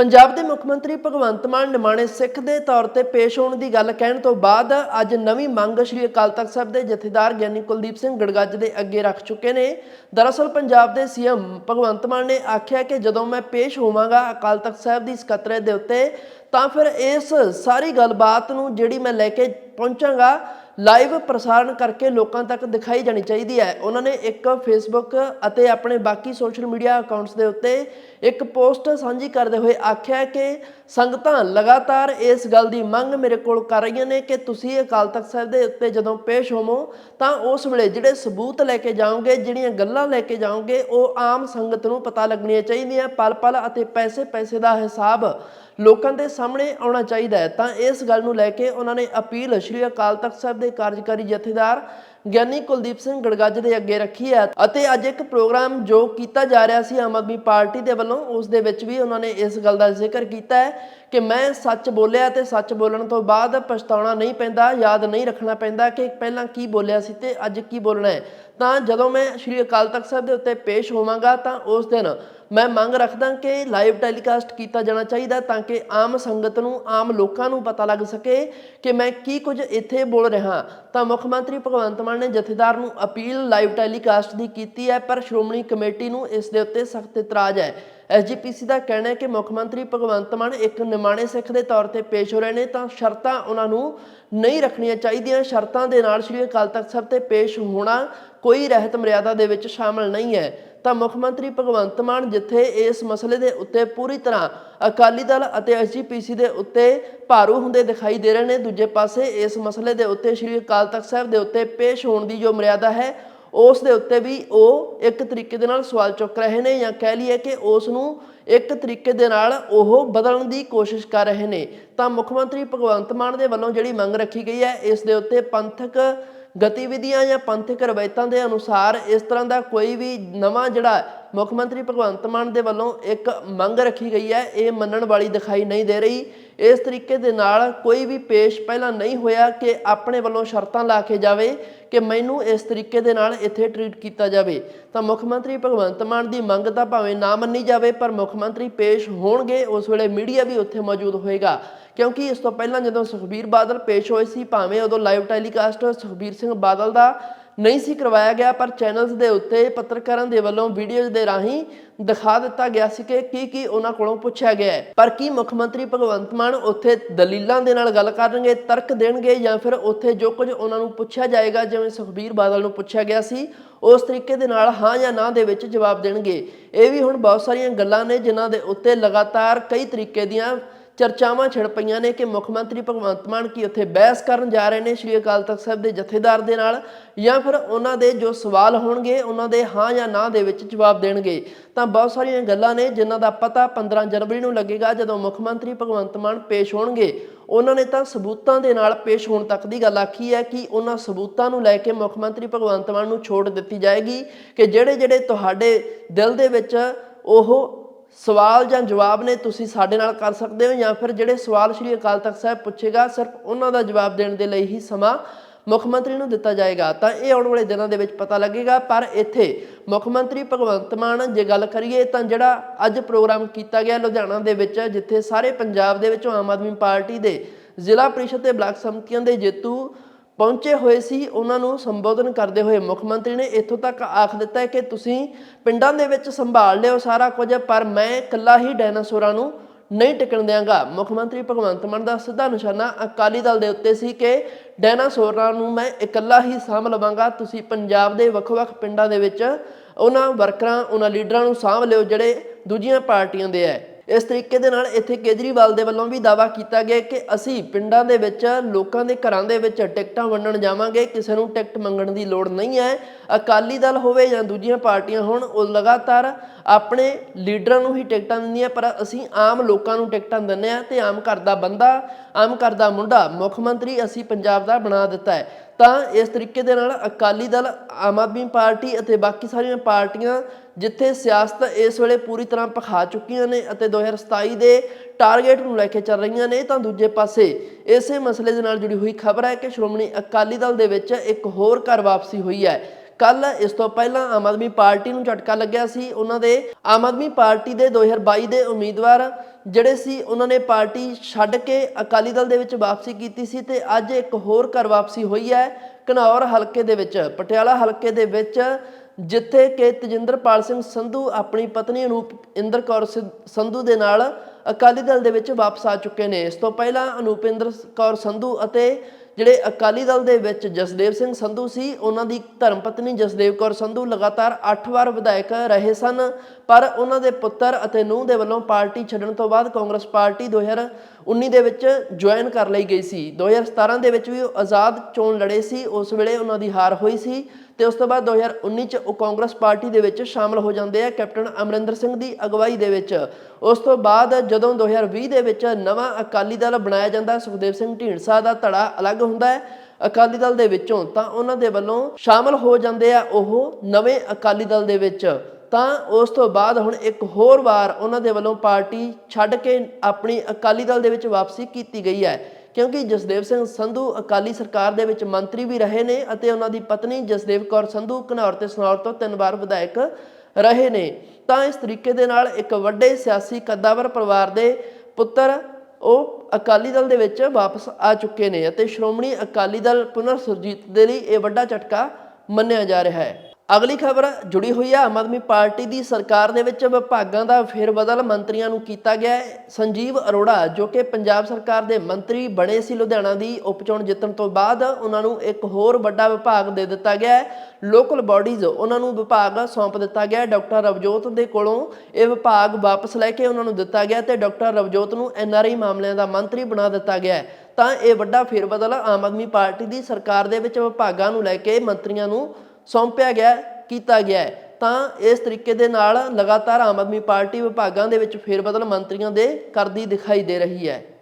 ਪੰਜਾਬ ਦੇ ਮੁੱਖ ਮੰਤਰੀ ਭਗਵੰਤ ਮਾਨ ਨਿਮਾਣੇ ਸਿੱਖ ਦੇ ਤੌਰ ਤੇ ਪੇਸ਼ ਹੋਣ ਦੀ ਗੱਲ ਕਹਿਣ ਤੋਂ ਬਾਅਦ ਅੱਜ ਨਵੀਂ ਮੰਗ ਸ਼੍ਰੀ ਅਕਾਲ ਤਖਤ ਸਾਹਿਬ ਦੇ ਜਥੇਦਾਰ ਗਿਆਨੀ ਕੁਲਦੀਪ ਸਿੰਘ ਗੜਗੱਜ ਦੇ ਅੱਗੇ ਰੱਖ ਚੁੱਕੇ ਨੇ। ਦਰਅਸਲ ਪੰਜਾਬ ਦੇ ਸੀਐਮ ਭਗਵੰਤ ਮਾਨ ਨੇ ਆਖਿਆ ਕਿ ਜਦੋਂ ਮੈਂ ਪੇਸ਼ ਹੋਵਾਂਗਾ ਅਕਾਲ ਤਖਤ ਸਾਹਿਬ ਦੀ ਸਕੱਤਰੇ ਦੇ ਉੱਤੇ, ਤਾਂ ਫਿਰ ਇਸ ਸਾਰੀ ਗੱਲਬਾਤ ਨੂੰ ਜਿਹੜੀ ਮੈਂ ਲੈ ਕੇ ਪਹੁੰਚਾਂਗਾ ਲਾਈਵ ਪ੍ਰਸਾਰਣ ਕਰਕੇ ਲੋਕਾਂ ਤੱਕ ਦਿਖਾਈ ਜਾਣੀ ਚਾਹੀਦੀ ਹੈ। ਉਹਨਾਂ ਨੇ ਇੱਕ ਫੇਸਬੁੱਕ ਅਤੇ ਆਪਣੇ ਬਾਕੀ ਸੋਸ਼ਲ ਮੀਡੀਆ ਅਕਾਊਂਟਸ ਦੇ ਉੱਤੇ ਇੱਕ ਪੋਸਟ ਸਾਂਝੀ ਕਰਦੇ ਹੋਏ ਆਖਿਆ ਕਿ ਸੰਗਤਾਂ ਲਗਾਤਾਰ ਇਸ ਗੱਲ ਦੀ ਮੰਗ ਮੇਰੇ ਕੋਲ ਕਰ ਰਹੀਆਂ ਨੇ ਕਿ ਤੁਸੀਂ ਅਕਾਲ ਤਖਤ ਸਾਹਿਬ ਦੇ ਉੱਤੇ ਜਦੋਂ ਪੇਸ਼ ਹੋਵੋ ਤਾਂ ਉਸ ਵੇਲੇ ਜਿਹੜੇ ਸਬੂਤ ਲੈ ਕੇ ਜਾਓਗੇ, ਜਿਹੜੀਆਂ ਗੱਲਾਂ ਲੈ ਕੇ ਜਾਓਗੇ, ਉਹ ਆਮ ਸੰਗਤ ਨੂੰ ਪਤਾ ਲੱਗਣੀਆਂ ਚਾਹੀਦੀਆਂ। ਪਲ ਪਲ ਅਤੇ ਪੈਸੇ ਪੈਸੇ ਦਾ ਹਿਸਾਬ ਲੋਕਾਂ ਦੇ ਸਾਹਮਣੇ ਆਉਣਾ ਚਾਹੀਦਾ ਹੈ। ਤਾਂ ਇਸ ਗੱਲ ਨੂੰ ਲੈ ਕੇ ਉਹਨਾਂ ਨੇ ਅਪੀਲ ਸ਼੍ਰੀ ਅਕਾਲ ਤਖਤ ਸਾਹਿਬ ਦੇ ਕਾਰਜਕਾਰੀ ਜਥੇਦਾਰ ਗਿਆਨੀ ਕੁਲਦੀਪ ਸਿੰਘ ਗੜਗੱਜ ਦੇ ਅੱਗੇ ਰੱਖੀ ਹੈ ਅਤੇ ਅੱਜ ਇੱਕ ਪ੍ਰੋਗਰਾਮ ਜੋ ਕੀਤਾ ਜਾ ਰਿਹਾ ਸੀ ਆਮ ਆਦਮੀ ਪਾਰਟੀ ਦੇ ਵੱਲੋਂ, ਉਸ ਦੇ ਵਿੱਚ ਵੀ ਉਹਨਾਂ ਨੇ ਇਸ ਗੱਲ ਦਾ ਜ਼ਿਕਰ ਕੀਤਾ ਹੈ ਕਿ ਮੈਂ ਸੱਚ ਬੋਲਿਆ ਤੇ ਸੱਚ ਬੋਲਣ ਤੋਂ ਬਾਅਦ ਪਛਤਾਉਣਾ ਨਹੀਂ ਪੈਂਦਾ, ਯਾਦ ਨਹੀਂ ਰੱਖਣਾ ਪੈਂਦਾ ਕਿ ਪਹਿਲਾਂ ਕੀ ਬੋਲਿਆ ਸੀ ਤੇ ਅੱਜ ਕੀ ਬੋਲਣਾ ਹੈ। ਤਾਂ ਜਦੋਂ ਮੈਂ ਸ਼੍ਰੀ ਅਕਾਲ ਤਖਤ ਸਾਹਿਬ ਦੇ ਉੱਤੇ ਪੇਸ਼ ਹੋਵਾਂਗਾ ਤਾਂ ਉਸ ਦਿਨ ਮੈਂ ਮੰਗ ਰੱਖਦਾ ਕਿ ਲਾਈਵ ਟੈਲੀਕਾਸਟ ਕੀਤਾ ਜਾਣਾ ਚਾਹੀਦਾ ਤਾਂ ਕਿ ਆਮ ਸੰਗਤ ਨੂੰ, ਆਮ ਲੋਕਾਂ ਨੂੰ ਪਤਾ ਲੱਗ ਸਕੇ ਕਿ ਮੈਂ ਕੀ ਕੁਝ ਇੱਥੇ ਬੋਲ ਰਿਹਾ। ਤਾਂ ਮੁੱਖ ਮੰਤਰੀ ਭਗਵੰਤ ਮਾਨ ਨੇ ਜਥੇਦਾਰ ਨੂੰ ਅਪੀਲ ਲਾਈਵ ਟੈਲੀਕਾਸਟ ਦੀ ਕੀਤੀ ਹੈ, ਪਰ ਸ਼੍ਰੋਮਣੀ ਕਮੇਟੀ ਨੂੰ ਇਸ ਦੇ ਉੱਤੇ ਸਖਤ ਇਤਰਾਜ਼ ਹੈ। ਐਸਜੀਪੀਸੀ ਦਾ ਕਹਿਣਾ ਹੈ ਕਿ ਮੁੱਖ ਮੰਤਰੀ ਭਗਵੰਤ ਮਾਨ ਇੱਕ ਨਿਮਾਣੇ ਸਿੱਖ ਦੇ ਤੌਰ ਤੇ ਪੇਸ਼ ਹੋ ਰਹੇ ਨੇ, ਤਾਂ ਸ਼ਰਤਾਂ ਉਹਨਾਂ ਨੂੰ ਨਹੀਂ ਰੱਖਣੀਆਂ ਚਾਹੀਦੀਆਂ। ਸ਼ਰਤਾਂ ਦੇ ਨਾਲ ਸ਼੍ਰੀ ਅਕਾਲ ਤਖਤ ਸਾਹਿਬ ਤੇ ਪੇਸ਼ ਹੋਣਾ ਕੋਈ ਰਹਿਤ ਮਰਿਆਦਾ ਦੇ ਵਿੱਚ ਸ਼ਾਮਲ ਨਹੀਂ ਹੈ। ਤਾਂ ਮੁੱਖ ਮੰਤਰੀ ਭਗਵੰਤ ਮਾਨ ਜਿੱਥੇ ਇਸ ਮਸਲੇ ਦੇ ਉੱਤੇ ਪੂਰੀ ਤਰ੍ਹਾਂ ਅਕਾਲੀ ਦਲ ਅਤੇ ਐਸਜੀਪੀਸੀ ਦੇ ਉੱਤੇ ਭਾਰੂ ਹੁੰਦੇ ਦਿਖਾਈ ਦੇ ਰਹੇ ਨੇ, ਦੂਜੇ ਪਾਸੇ ਇਸ ਮਸਲੇ ਦੇ ਉੱਤੇ ਸ਼੍ਰੀ ਅਕਾਲ ਤਖਤ ਸਾਹਿਬ ਦੇ ਉੱਤੇ ਪੇਸ਼ ਹੋਣ ਦੀ ਜੋ ਮਰਿਆਦਾ ਹੈ ਉਸ ਦੇ ਉੱਤੇ ਵੀ ਉਹ ਇੱਕ ਤਰੀਕੇ ਦੇ ਨਾਲ ਸਵਾਲ ਚੁੱਕ ਰਹੇ ਨੇ ਜਾਂ ਕਹਿ ਲਈਏ ਕਿ ਉਸ ਨੂੰ ਇੱਕ ਤਰੀਕੇ ਦੇ ਨਾਲ ਉਹ ਬਦਲਣ ਦੀ ਕੋਸ਼ਿਸ਼ ਕਰ ਰਹੇ ਨੇ। ਤਾਂ ਮੁੱਖ ਮੰਤਰੀ ਭਗਵੰਤ ਮਾਨ ਦੇ ਵੱਲੋਂ ਜਿਹੜੀ ਮੰਗ ਰੱਖੀ ਗਈ ਹੈ, ਇਸ ਦੇ ਉੱਤੇ ਪੰਥਕ ਗਤੀਵਿਧੀਆਂ ਜਾਂ ਪੰਥਕ ਰਵਾਇਤਾਂ ਦੇ ਅਨੁਸਾਰ ਇਸ ਤਰ੍ਹਾਂ ਦਾ ਕੋਈ ਵੀ ਨਵਾਂ ਜਿਹੜਾ ਮੁੱਖ ਮੰਤਰੀ ਭਗਵੰਤ ਮਾਨ ਦੇ ਵੱਲੋਂ ਇੱਕ ਮੰਗ ਰੱਖੀ ਗਈ ਹੈ, ਇਹ ਮੰਨਣ ਵਾਲੀ ਦਿਖਾਈ ਨਹੀਂ ਦੇ ਰਹੀ। ਇਸ ਤਰੀਕੇ ਦੇ ਨਾਲ ਕੋਈ ਵੀ ਪੇਸ਼ ਪਹਿਲਾਂ ਨਹੀਂ ਹੋਇਆ ਕਿ ਆਪਣੇ ਵੱਲੋਂ ਸ਼ਰਤਾਂ ਲਾ ਕੇ ਜਾਵੇ ਕਿ ਮੈਨੂੰ ਇਸ ਤਰੀਕੇ ਦੇ ਨਾਲ ਇੱਥੇ ਟ੍ਰੀਟ ਕੀਤਾ ਜਾਵੇ। ਤਾਂ ਮੁੱਖ ਮੰਤਰੀ ਭਗਵੰਤ ਮਾਨ ਦੀ ਮੰਗ ਤਾਂ ਭਾਵੇਂ ਨਾ ਮੰਨੀ ਜਾਵੇ, ਪਰ ਮੁੱਖ ਮੰਤਰੀ ਪੇਸ਼ ਹੋਣਗੇ, ਉਸ ਵੇਲੇ ਮੀਡੀਆ ਵੀ ਉੱਥੇ ਮੌਜੂਦ ਹੋਏਗਾ। ਕਿਉਂਕਿ ਇਸ ਤੋਂ ਪਹਿਲਾਂ ਜਦੋਂ ਸੁਖਬੀਰ ਬਾਦਲ ਪੇਸ਼ ਹੋਏ ਸੀ, ਭਾਵੇਂ ਉਦੋਂ ਲਾਈਵ ਟੈਲੀਕਾਸਟ ਸੁਖਬੀਰ ਸਿੰਘ ਬਾਦਲ ਦਾ ਨਹੀਂ ਸੀ ਕਰਵਾਇਆ ਗਿਆ, ਪਰ ਚੈਨਲਸ ਦੇ ਉੱਤੇ ਪੱਤਰਕਾਰਾਂ ਦੇ ਵੱਲੋਂ ਵੀਡੀਓਜ਼ ਦੇ ਰਾਹੀਂ ਦਿਖਾ ਦਿੱਤਾ ਗਿਆ ਸੀ ਕਿ ਕੀ ਕੀ ਉਹਨਾਂ ਕੋਲੋਂ ਪੁੱਛਿਆ ਗਿਆ ਹੈ। ਪਰ ਕੀ ਮੁੱਖ ਮੰਤਰੀ ਭਗਵੰਤ ਮਾਨ ਉੱਥੇ ਦਲੀਲਾਂ ਦੇ ਨਾਲ ਗੱਲ ਕਰਨਗੇ, ਤਰਕ ਦੇਣਗੇ ਜਾਂ ਫਿਰ ਉੱਥੇ ਜੋ ਕੁਝ ਉਹਨਾਂ ਨੂੰ ਪੁੱਛਿਆ ਜਾਏਗਾ, ਜਿਵੇਂ ਸੁਖਬੀਰ ਬਾਦਲ ਨੂੰ ਪੁੱਛਿਆ ਗਿਆ ਸੀ, ਉਸ ਤਰੀਕੇ ਦੇ ਨਾਲ ਹਾਂ ਜਾਂ ਨਾ ਦੇ ਵਿੱਚ ਜਵਾਬ ਦੇਣਗੇ। ਇਹ ਵੀ ਹੁਣ ਬਹੁਤ ਸਾਰੀਆਂ ਗੱਲਾਂ ਨੇ ਜਿਨ੍ਹਾਂ ਦੇ ਉੱਤੇ ਲਗਾਤਾਰ ਕਈ ਤਰੀਕੇ ਦੀਆਂ ਚਰਚਾਵਾਂ ਛਿੜ ਪਈਆਂ ਨੇ ਕਿ ਮੁੱਖ ਮੰਤਰੀ ਭਗਵੰਤ ਮਾਨ ਕੀ ਉੱਥੇ ਬਹਿਸ ਕਰਨ ਜਾ ਰਹੇ ਨੇ ਸ਼੍ਰੀ ਅਕਾਲ ਤਖਤ ਸਾਹਿਬ ਦੇ ਜਥੇਦਾਰ ਦੇ ਨਾਲ ਜਾਂ ਫਿਰ ਉਹਨਾਂ ਦੇ ਜੋ ਸਵਾਲ ਹੋਣਗੇ, ਉਹਨਾਂ ਦੇ ਹਾਂ ਜਾਂ ਨਾ ਦੇ ਵਿੱਚ ਜਵਾਬ ਦੇਣਗੇ। ਤਾਂ ਬਹੁਤ ਸਾਰੀਆਂ ਗੱਲਾਂ ਨੇ ਜਿਨ੍ਹਾਂ ਦਾ ਪਤਾ 15 ਜਨਵਰੀ ਨੂੰ ਲੱਗੇਗਾ ਜਦੋਂ ਮੁੱਖ ਮੰਤਰੀ ਭਗਵੰਤ ਮਾਨ ਪੇਸ਼ ਹੋਣਗੇ। ਉਹਨਾਂ ਨੇ ਤਾਂ ਸਬੂਤਾਂ ਦੇ ਨਾਲ ਪੇਸ਼ ਹੋਣ ਤੱਕ ਦੀ ਗੱਲ ਆਖੀ ਹੈ ਕਿ ਉਹਨਾਂ ਸਬੂਤਾਂ ਨੂੰ ਲੈ ਕੇ ਮੁੱਖ ਮੰਤਰੀ ਭਗਵੰਤ ਮਾਨ ਨੂੰ ਛੋਟ ਦਿੱਤੀ ਜਾਏਗੀ ਕਿ ਜਿਹੜੇ ਜਿਹੜੇ ਤੁਹਾਡੇ ਦਿਲ ਦੇ ਵਿੱਚ ਉਹ ਸਵਾਲ ਜਾਂ ਜਵਾਬ ਨੇ ਤੁਸੀਂ ਸਾਡੇ ਨਾਲ ਕਰ ਸਕਦੇ ਹੋ ਜਾਂ ਫਿਰ ਜਿਹੜੇ ਸਵਾਲ ਸ਼੍ਰੀ ਅਕਾਲ ਤਖਤ ਸਾਹਿਬ ਪੁੱਛੇਗਾ, ਸਿਰਫ ਉਹਨਾਂ ਦਾ ਜਵਾਬ ਦੇਣ ਦੇ ਲਈ ਹੀ ਸਮਾਂ ਮੁੱਖ ਮੰਤਰੀ ਨੂੰ ਦਿੱਤਾ ਜਾਏਗਾ। ਤਾਂ ਇਹ ਆਉਣ ਵਾਲੇ ਦਿਨਾਂ ਦੇ ਵਿੱਚ ਪਤਾ ਲੱਗੇਗਾ, ਪਰ ਇੱਥੇ ਮੁੱਖ ਮੰਤਰੀ ਭਗਵੰਤ ਮਾਨ, ਜੇ ਗੱਲ ਕਰੀਏ ਤਾਂ ਜਿਹੜਾ ਅੱਜ ਪ੍ਰੋਗਰਾਮ ਕੀਤਾ ਗਿਆ ਲੁਧਿਆਣਾ ਦੇ ਵਿੱਚ, ਜਿੱਥੇ ਸਾਰੇ ਪੰਜਾਬ ਦੇ ਵਿੱਚੋਂ ਆਮ ਆਦਮੀ ਪਾਰਟੀ ਦੇ ਜ਼ਿਲ੍ਹਾ ਪ੍ਰੀਸ਼ਦ ਤੇ ਬਲਾਕ ਸੰਮਤੀਆਂ ਦੇ ਜੇਤੂ ਪਹੁੰਚੇ ਹੋਏ ਸੀ, ਉਹਨਾਂ ਨੂੰ ਸੰਬੋਧਨ ਕਰਦੇ ਹੋਏ ਮੁੱਖ ਮੰਤਰੀ ਨੇ ਇੱਥੋਂ ਤੱਕ ਆਖ ਦਿੱਤਾ ਕਿ ਤੁਸੀਂ ਪਿੰਡਾਂ ਦੇ ਵਿੱਚ ਸੰਭਾਲ ਲਿਓ ਸਾਰਾ ਕੁਝ, ਪਰ ਮੈਂ ਇਕੱਲਾ ਹੀ ਡਾਇਨਾਸੌਰਾਂ ਨੂੰ ਨਹੀਂ ਟਿਕਣ ਦਿਆਂਗਾ। ਮੁੱਖ ਮੰਤਰੀ ਭਗਵੰਤ ਮਾਨ ਦਾ ਸਿੱਧਾ ਨਿਸ਼ਾਨਾ ਅਕਾਲੀ ਦਲ ਦੇ ਉੱਤੇ ਸੀ ਕਿ ਡਾਇਨਾਸੌਰਾਂ ਨੂੰ ਮੈਂ ਇਕੱਲਾ ਹੀ ਸਾਂਭ ਲਵਾਂਗਾ। ਤੁਸੀਂ ਪੰਜਾਬ ਦੇ ਵੱਖ-ਵੱਖ ਪਿੰਡਾਂ ਦੇ ਵਿੱਚ ਉਹਨਾਂ ਵਰਕਰਾਂ, ਉਹਨਾਂ ਲੀਡਰਾਂ ਨੂੰ ਸਾਂਭ ਲਿਓ ਜਿਹੜੇ ਦੂਜੀਆਂ ਪਾਰਟੀਆਂ ਦੇ ਐ। ਇਸ ਤਰੀਕੇ ਦੇ ਨਾਲ ਇੱਥੇ ਕੇਜਰੀਵਾਲ ਦੇ ਵੱਲੋਂ ਵੀ ਦਾਵਾ ਕੀਤਾ ਗਿਆ ਕਿ ਅਸੀਂ ਪਿੰਡਾਂ ਦੇ ਵਿੱਚ, ਲੋਕਾਂ ਦੇ ਘਰਾਂ ਦੇ ਵਿੱਚ ਟਿਕਟਾਂ ਵੰਡਣ ਜਾਵਾਂਗੇ, ਕਿਸੇ ਨੂੰ ਟਿਕਟ ਮੰਗਣ ਦੀ ਲੋੜ ਨਹੀਂ ਹੈ। ਅਕਾਲੀ ਦਲ ਹੋਵੇ ਜਾਂ ਦੂਜੀਆਂ ਪਾਰਟੀਆਂ ਹੋਣ, ਉਹ ਲਗਾਤਾਰ ਆਪਣੇ ਲੀਡਰਾਂ ਨੂੰ ਹੀ ਟਿਕਟਾਂ ਦਿੰਦੀਆਂ, ਪਰ ਅਸੀਂ ਆਮ ਲੋਕਾਂ ਨੂੰ ਟਿਕਟਾਂ ਦਿੰਦੇ ਆ ਤੇ ਆਮ ਘਰ ਦਾ ਬੰਦਾ, ਆਮ ਘਰ ਦਾ ਮੁੰਡਾ ਮੁੱਖ ਮੰਤਰੀ ਅਸੀਂ ਪੰਜਾਬ ਦਾ ਬਣਾ ਦਿੱਤਾ ਹੈ। ਤਾਂ ਇਸ ਤਰੀਕੇ ਦੇ ਨਾਲ ਅਕਾਲੀ ਦਲ, ਆਮ ਆਦਮੀ ਪਾਰਟੀ ਅਤੇ ਬਾਕੀ ਸਾਰੀਆਂ ਪਾਰਟੀਆਂ ਜਿੱਥੇ ਸਿਆਸਤ ਇਸ ਵੇਲੇ ਪੂਰੀ ਤਰ੍ਹਾਂ ਪਖਾ ਚੁੱਕੀਆਂ ਨੇ ਅਤੇ 2027 ਦੇ ਟਾਰਗੇਟ ਨੂੰ ਲੈ ਕੇ ਚੱਲ ਰਹੀਆਂ ਨੇ, ਤਾਂ ਦੂਜੇ ਪਾਸੇ ਇਸੇ ਮਸਲੇ ਦੇ ਨਾਲ ਜੁੜੀ ਹੋਈ ਖਬਰ ਹੈ ਕਿ ਸ਼੍ਰੋਮਣੀ ਅਕਾਲੀ ਦਲ ਦੇ ਵਿੱਚ ਇੱਕ ਹੋਰ ਘਰ ਵਾਪਸੀ ਹੋਈ ਹੈ। ਕੱਲ ਇਸ ਤੋਂ ਪਹਿਲਾਂ ਆਮ ਆਦਮੀ ਪਾਰਟੀ ਨੂੰ ਝਟਕਾ ਲੱਗਿਆ ਸੀ। ਉਹਨਾਂ ਦੇ ਆਮ ਆਦਮੀ ਪਾਰਟੀ ਦੇ 2022 ਦੇ ਉਮੀਦਵਾਰ ਜਿਹੜੇ ਸੀ, ਉਹਨਾਂ ਨੇ ਪਾਰਟੀ ਛੱਡ ਕੇ ਅਕਾਲੀ ਦਲ ਦੇ ਵਿੱਚ ਵਾਪਸੀ ਕੀਤੀ ਸੀ ਤੇ ਅੱਜ ਇੱਕ ਹੋਰ ਘਰ ਵਾਪਸੀ ਹੋਈ ਹੈ, ਘਨੌਰ ਹਲਕੇ ਦੇ ਵਿੱਚ। ਪਟਿਆਲਾ ਹਲਕੇ ਦੇ ਵਿੱਚ, ਜਿੱਥੇ ਕਿ ਤਜਿੰਦਰਪਾਲ ਸਿੰਘ ਸੰਧੂ ਆਪਣੀ ਪਤਨੀ ਅਨੂਪ ਇੰਦਰ ਕੌਰ ਸਿ- ਸੰਧੂ ਦੇ ਨਾਲ ਅਕਾਲੀ ਦਲ ਦੇ ਵਿੱਚ ਵਾਪਸ ਆ ਚੁੱਕੇ ਨੇ। ਇਸ ਤੋਂ ਪਹਿਲਾਂ ਅਨੂਪਿੰਦਰ ਕੌਰ ਸੰਧੂ ਅਤੇ ਜਿਹੜੇ ਅਕਾਲੀ ਦਲ ਦੇ ਵਿੱਚ ਜਸਦੇਵ ਸਿੰਘ ਸੰਧੂ ਸੀ, ਉਹਨਾਂ ਦੀ ਧਰਮ ਪਤਨੀ ਜਸਦੇਵ ਕੌਰ ਸੰਧੂ ਲਗਾਤਾਰ 8 ਵਾਰ ਵਿਧਾਇਕ ਰਹੇ ਸਨ। ਪਰ ਉਹਨਾਂ ਦੇ ਪੁੱਤਰ ਅਤੇ ਨੂੰਹ ਦੇ ਵੱਲੋਂ ਪਾਰਟੀ ਛੱਡਣ ਤੋਂ ਬਾਅਦ ਕਾਂਗਰਸ ਪਾਰਟੀ 2019 ਦੇ ਵਿੱਚ ਜੁਆਇਨ ਕਰ ਲਈ ਗਈ ਸੀ। 2017 ਦੇ ਵਿੱਚ ਵੀ ਉਹ ਆਜ਼ਾਦ ਚੋਣ ਲੜੇ ਸੀ। ਉਸ ਵੇਲੇ ਉਹਨਾਂ ਦੀ ਹਾਰ ਹੋਈ ਸੀ। ਤੇ ਉਸ ਤੋਂ ਬਾਅਦ 2019 ਚ ਉਹ ਕਾਂਗਰਸ ਪਾਰਟੀ ਦੇ ਵਿੱਚ ਸ਼ਾਮਲ ਹੋ ਜਾਂਦੇ ਆ ਕੈਪਟਨ ਅਮਰਿੰਦਰ ਸਿੰਘ ਦੀ ਅਗਵਾਈ ਦੇ ਵਿੱਚ। ਉਸ ਤੋਂ ਬਾਅਦ ਜਦੋਂ 2020 ਦੇ ਵਿੱਚ ਨਵਾਂ ਅਕਾਲੀ ਦਲ ਬਣਾਇਆ ਜਾਂਦਾ, ਸੁਖਦੇਵ ਸਿੰਘ ਢੀਂਡਸਾ ਦਾ ਧੜਾ ਅਲੱਗ ਹੁੰਦਾ ਹੈ ਅਕਾਲੀ ਦਲ ਦੇ ਵਿੱਚੋਂ, ਤਾਂ ਉਹਨਾਂ ਦੇ ਵੱਲੋਂ ਸ਼ਾਮਲ ਹੋ ਜਾਂਦੇ ਆ ਉਹ ਨਵੇਂ ਅਕਾਲੀ ਦਲ ਦੇ ਵਿੱਚ। ਤਾਂ ਉਸ ਤੋਂ ਬਾਅਦ ਹੁਣ ਇੱਕ ਹੋਰ ਵਾਰ ਉਹਨਾਂ ਦੇ ਵੱਲੋਂ ਪਾਰਟੀ ਛੱਡ ਕੇ ਆਪਣੀ ਅਕਾਲੀ ਦਲ ਦੇ ਵਿੱਚ ਵਾਪਸੀ ਕੀਤੀ ਗਈ ਹੈ। ਕਿਉਂਕਿ ਜਸਦੇਵ ਸਿੰਘ ਸੰਧੂ ਅਕਾਲੀ ਸਰਕਾਰ ਦੇ ਵਿੱਚ ਮੰਤਰੀ ਵੀ ਰਹੇ ਨੇ ਅਤੇ ਉਹਨਾਂ ਦੀ ਪਤਨੀ ਜਸਦੇਵ ਕੌਰ ਸੰਧੂ ਘਨੌਰ ਤੇ ਸਨੌਰ ਤੋਂ ਤਿੰਨ ਵਾਰ ਵਿਧਾਇਕ ਰਹੇ ਨੇ। ਤਾਂ ਇਸ ਤਰੀਕੇ ਦੇ ਨਾਲ ਇੱਕ ਵੱਡੇ ਸਿਆਸੀ ਕੱਦਾਵਰ ਪਰਿਵਾਰ ਦੇ ਪੁੱਤਰ ਉਹ ਅਕਾਲੀ ਦਲ ਦੇ ਵਿੱਚ ਵਾਪਸ ਆ ਚੁੱਕੇ ਨੇ ਅਤੇ ਸ਼੍ਰੋਮਣੀ ਅਕਾਲੀ ਦਲ ਪੁਨਰ ਸੁਰਜੀਤ ਦੇ ਲਈ ਇਹ ਵੱਡਾ ਝਟਕਾ ਮੰਨਿਆ ਜਾ ਰਿਹਾ ਹੈ। ਅਗਲੀ ਖਬਰ ਜੁੜੀ ਹੋਈ ਹੈ। ਆਮ ਆਦਮੀ ਪਾਰਟੀ ਦੀ ਸਰਕਾਰ ਦੇ ਵਿੱਚ ਵਿਭਾਗਾਂ ਦਾ ਫੇਰਬਦਲ ਮੰਤਰੀਆਂ ਨੂੰ ਕੀਤਾ ਗਿਆ ਹੈ। ਸੰਜੀਵ ਅਰੋੜਾ, ਜੋ ਕਿ ਪੰਜਾਬ ਸਰਕਾਰ ਦੇ ਮੰਤਰੀ ਬਣੇ ਸੀ ਲੁਧਿਆਣਾ ਦੀ ਉਪਚੋਣ ਜਿੱਤਣ ਤੋਂ ਬਾਅਦ ਉਹਨਾਂ ਨੂੰ ਇੱਕ ਹੋਰ ਵੱਡਾ ਵਿਭਾਗ ਦੇ ਦਿੱਤਾ ਗਿਆ ਹੈ। ਲੋਕਲ ਬਾਡੀਜ਼ ਉਹਨਾਂ ਨੂੰ ਵਿਭਾਗ ਸੌਂਪ ਦਿੱਤਾ ਗਿਆ ਡਾਕਟਰ ਰਵਜੋਤ ਦੇ ਕੋਲੋਂ ਇਹ ਵਿਭਾਗ ਵਾਪਸ ਲੈ ਕੇ ਉਹਨਾਂ ਨੂੰ ਦਿੱਤਾ ਗਿਆ ਤੇ ਡਾਕਟਰ ਰਵਜੋਤ ਨੂੰ ਐਨਆਰਆਈ ਮਾਮਲਿਆਂ ਦਾ ਮੰਤਰੀ ਬਣਾ ਦਿੱਤਾ ਗਿਆ ਹੈ। ਤਾਂ ਇਹ ਵੱਡਾ ਫੇਰਬਦਲ ਆਮ ਆਦਮੀ ਪਾਰਟੀ ਦੀ ਸਰਕਾਰ ਦੇ ਵਿੱਚ ਵਿਭਾਗਾਂ ਨੂੰ ਲੈ ਕੇ ਮੰਤਰੀਆਂ ਨੂੰ ਸੌਂਪਿਆ ਗਿਆ, ਕੀਤਾ ਗਿਆ ਹੈ। ਤਾਂ ਇਸ ਤਰੀਕੇ ਦੇ ਨਾਲ ਲਗਾਤਾਰ ਆਮ ਆਦਮੀ ਪਾਰਟੀ ਵਿਭਾਗਾਂ ਦੇ ਵਿੱਚ ਫੇਰਬਦਲ ਮੰਤਰੀਆਂ ਦੇ ਕਰਦੀ ਦਿਖਾਈ ਦੇ ਰਹੀ ਹੈ।